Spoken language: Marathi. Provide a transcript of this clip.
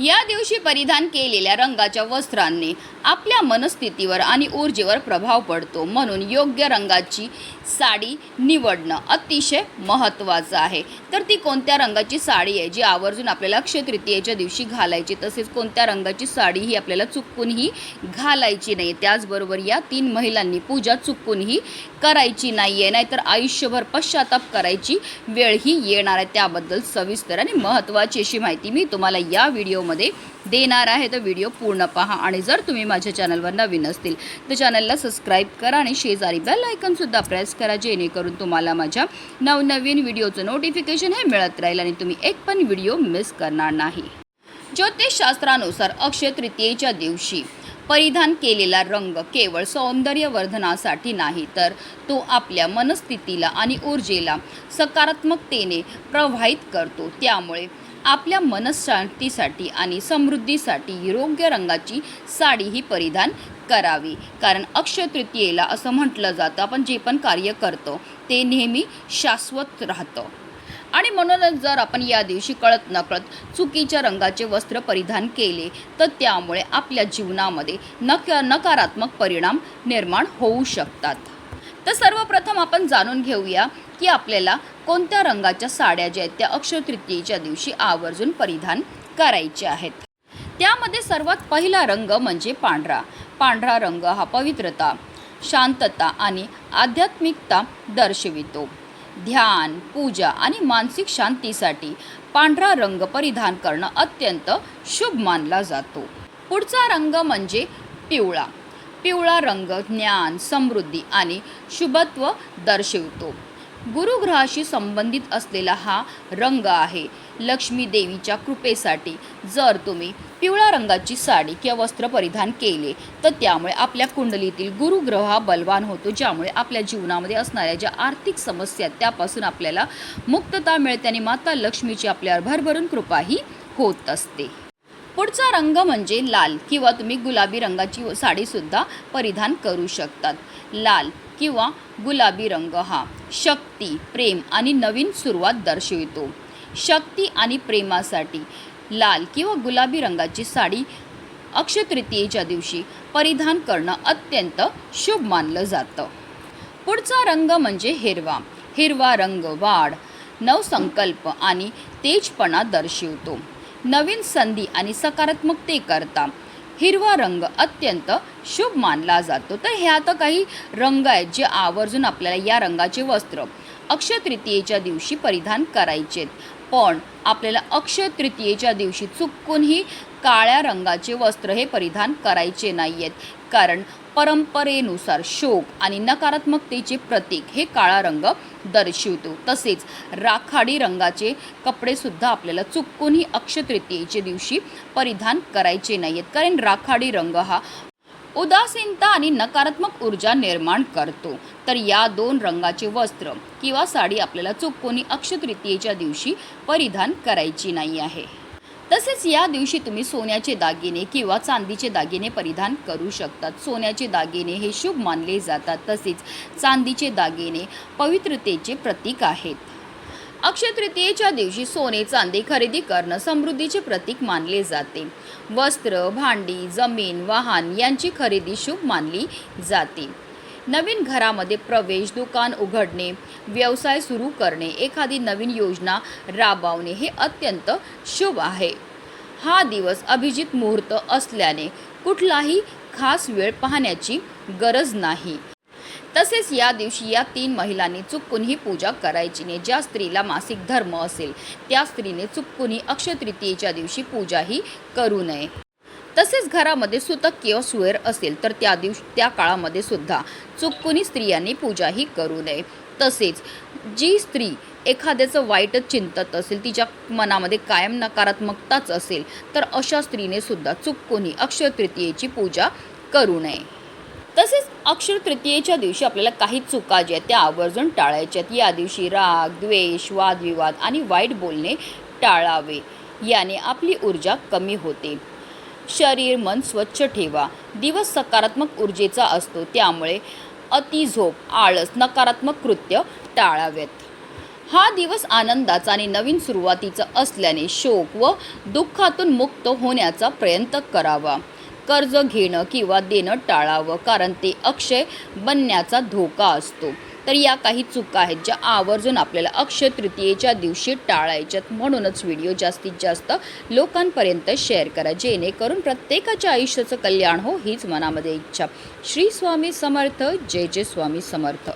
या दिवशी परिधान केलेल्या रंगाच्या वस्त्रांनी आपल्या मनस्थितीवर आणि ऊर्जेवर प्रभाव पडतो. म्हणून योग्य रंगाची साडी निवडणं अतिशय महत्त्वाचं आहे. तर ती कोणत्या रंगाची साडी आहे जी आवर्जून आपल्याला अक्षयतृतीयेच्या दिवशी घालायची तसेच कोणत्या रंगाची साडी ही आपल्याला चुकूनही घालायची नाही त्याचबरोबर या तीन महिलांनी पूजा चुकूनही करायची नाही आहे नाहीतर आयुष्यभर पश्चाताप करायची वेळ ही येणार आहे. त्याबद्दल सविस्तर आणि महत्त्वाची अशी माहिती मी तुम्हाला या व्हिडिओमध्ये देणार आहे तर व्हिडिओ पूर्ण पहा. आणि जर तुम्ही माझ्या चॅनलवर नवीन असतील तर चॅनलला सबस्क्राईब करा आणि शेजारी बेल आयकनसुद्धा प्रेस करा जेणेकरून तुम्हाला माझ्या नवनवीन व्हिडिओचं नोटिफिकेशन हे मिळत राहील आणि तुम्ही एक पण व्हिडिओ मिस करणार नाही. ज्योतिषशास्त्रानुसार अक्षय तृतीयेच्या दिवशी परिधान केलेला रंग केवळ सौंदर्यवर्धनासाठी नाही तर तो आपल्या मनस्थितीला आणि ऊर्जेला सकारात्मकतेने प्रवाहित करतो. त्यामुळे आपल्या मनशांतीसाठी आणि समृद्धीसाठी योग्य रंगाची साडी ही परिधान करावी. कारण अक्षय तृतीयेला असं म्हटलं जातं आपण जे पण कार्य करतो ते नेहमी शाश्वत राहतं. आणि म्हणूनच जर आपण या दिवशी कळत नकळत चुकीच्या रंगाचे वस्त्र परिधान केले तर त्यामुळे आपल्या जीवनामध्ये नक नकारात्मक परिणाम निर्माण होऊ शकतात. तर सर्वप्रथम आपण जाणून घेऊया की आपल्याला कोणत्या रंगाच्या साड्या ज्या आहेत त्या अक्षय तृतीयेच्या दिवशी आवर्जून परिधान करायच्या आहेत? त्यामध्ये सर्वात पहिला रंग म्हणजे पांढरा. पांढरा रंग हा पवित्रता शांतता आणि आध्यात्मिकता दर्शवितो. ध्यान पूजा आणि मानसिक शांतीसाठी पांढरा रंग परिधान करणं अत्यंत शुभ मानला जातो. पुढचा रंग म्हणजे पिवळा. पिवळा रंग ज्ञान समृद्धी आणि शुभत्व दर्शवितो. गुरुग्रहाशी संबंधित असलेला हा रंग आहे. लक्ष्मी देवीच्या कृपेसाठी जर तुम्ही पिवळ्या रंगाची साडी किंवा वस्त्र परिधान केले तर त्यामुळे आपल्या कुंडलीतील गुरुग्रह हा बलवान होतो ज्यामुळे आपल्या जीवनामध्ये असणाऱ्या ज्या आर्थिक समस्या आहेत, त्यापासून आपल्याला मुक्तता मिळते आणि माता लक्ष्मीची आपल्यावर भरभरून कृपाही होत असते. पुढचा रंग म्हणजे लाल किंवा तुम्ही गुलाबी रंगाची साडीसुद्धा परिधान करू शकतात. लाल किंवा गुलाबी रंग हा शक्ती प्रेम आणि नवीन सुरुवात दर्शवितो. शक्ती आणि प्रेमासाठी लाल किंवा गुलाबी रंगाची साडी अक्षतृतीयेच्या दिवशी परिधान करणं अत्यंत शुभ मानलं जातं. पुढचा रंग म्हणजे हिरवा. हिरवा रंग वाढ नवसंकल्प आणि तेजपणा दर्शवतो. नवीन संधी आणि सकारात्मकतेकरता हिरवा रंग अत्यंत शुभ मानला जातो. तर ह्या तर काही रंग आहेत जे आवर्जून आपल्याला या रंगाचे वस्त्र अक्षय तृतीयेच्या दिवशी परिधान करायचेत. पण आपल्याला अक्षय तृतीयेच्या दिवशी चुकूनही काळ्या रंगाचे वस्त्र हे परिधान करायचे नाही आहेत कारण परंपरेनुसार शोक आणि नकारात्मकतेचे प्रतीक हे काळा रंग दर्शवतो. तसेच राखाडी रंगाचे कपडेसुद्धा आपल्याला चुकूनही अक्षतृतीयेच्या दिवशी परिधान करायचे नाही आहेत कारण राखाडी रंग हा उदासीनता आणि नकारात्मक ऊर्जा निर्माण करतो. तर या दोन रंगाचे वस्त्र किंवा साडी आपल्याला चुककोनी अक्षतृतीयेच्या दिवशी परिधान करायची नाही आहे. तसेच या दिवशी तुम्ही सोन्याचे दागिने किंवा चांदीचे दागिने परिधान करू शकतात. सोन्याचे दागिने हे शुभ मानले जातात. तसेच चांदीचे दागिने पवित्रतेचे प्रतीक आहेत. अक्षय तृतीयेच्या दिवशी सोने चांदी खरेदी करणं समृद्धीचे प्रतीक मानले जाते. वस्त्र भांडी जमीन वाहन यांची खरेदी शुभ मानली जाते. नवीन घरामध्ये प्रवेश दुकान उघडणे व्यवसाय सुरू करणे एखादी नवीन योजना राबवणे हे अत्यंत शुभ आहे. हा दिवस अभिजित मुहूर्त असल्याने कुठलाही खास वेळ पाहण्याची गरज नाही. तसेच या दिवशी या तीन महिलांनी चुकूनही पूजा करायची. नाही ज्या स्त्रीला मासिक धर्म असेल त्या स्त्रीने चुकूनही अक्षतृतीयेच्या दिवशी पूजाही करू नये. तसेच घरामध्ये सुतक किंवा सुएर असेल तर त्या दिवशी त्या काळामध्ये सुद्धा चुकूनही स्त्रियांनी पूजाही करू नये. तसेच जी स्त्री एखाद्याचं वाईटच चिंतत असेल तिच्या मनामध्ये कायम नकारात्मकताच असेल तर अशा स्त्रीने सुद्धा चुकूनही अक्षय तृतीयेची पूजा करू नये. तसेच अक्षर तृतीयेच्या दिवशी आपल्याला काही चुका ज्या आहेत त्या आवर्जून टाळायच्यात या दिवशी राग द्वेष वादविवाद आणि वाईट बोलणे टाळावे. याने आपली ऊर्जा कमी होते. शरीर मन स्वच्छ ठेवा. दिवस सकारात्मक ऊर्जेचा असतो त्यामुळे अतिझोप आळस नकारात्मक कृत्य टाळावेत. हा दिवस आनंदाचा आणि नवीन सुरुवातीचा असल्याने शोक व दुःखातून मुक्त होण्याचा प्रयत्न करावा. कर्ज घेणं किंवा देणं टाळावं कारण ते अक्षय बनण्याचा धोका असतो. तर या काही चुका आहेत ज्या आवर्जून आपल्याला अक्षय तृतीयेच्या दिवशी टाळायच्यात. म्हणूनच व्हिडिओ जास्तीत जास्त लोकांपर्यंत शेअर करा जेणेकरून प्रत्येकाच्या आयुष्याचं कल्याण हो हीच मनामध्ये इच्छा. श्री स्वामी समर्थ जय जय स्वामी समर्थ.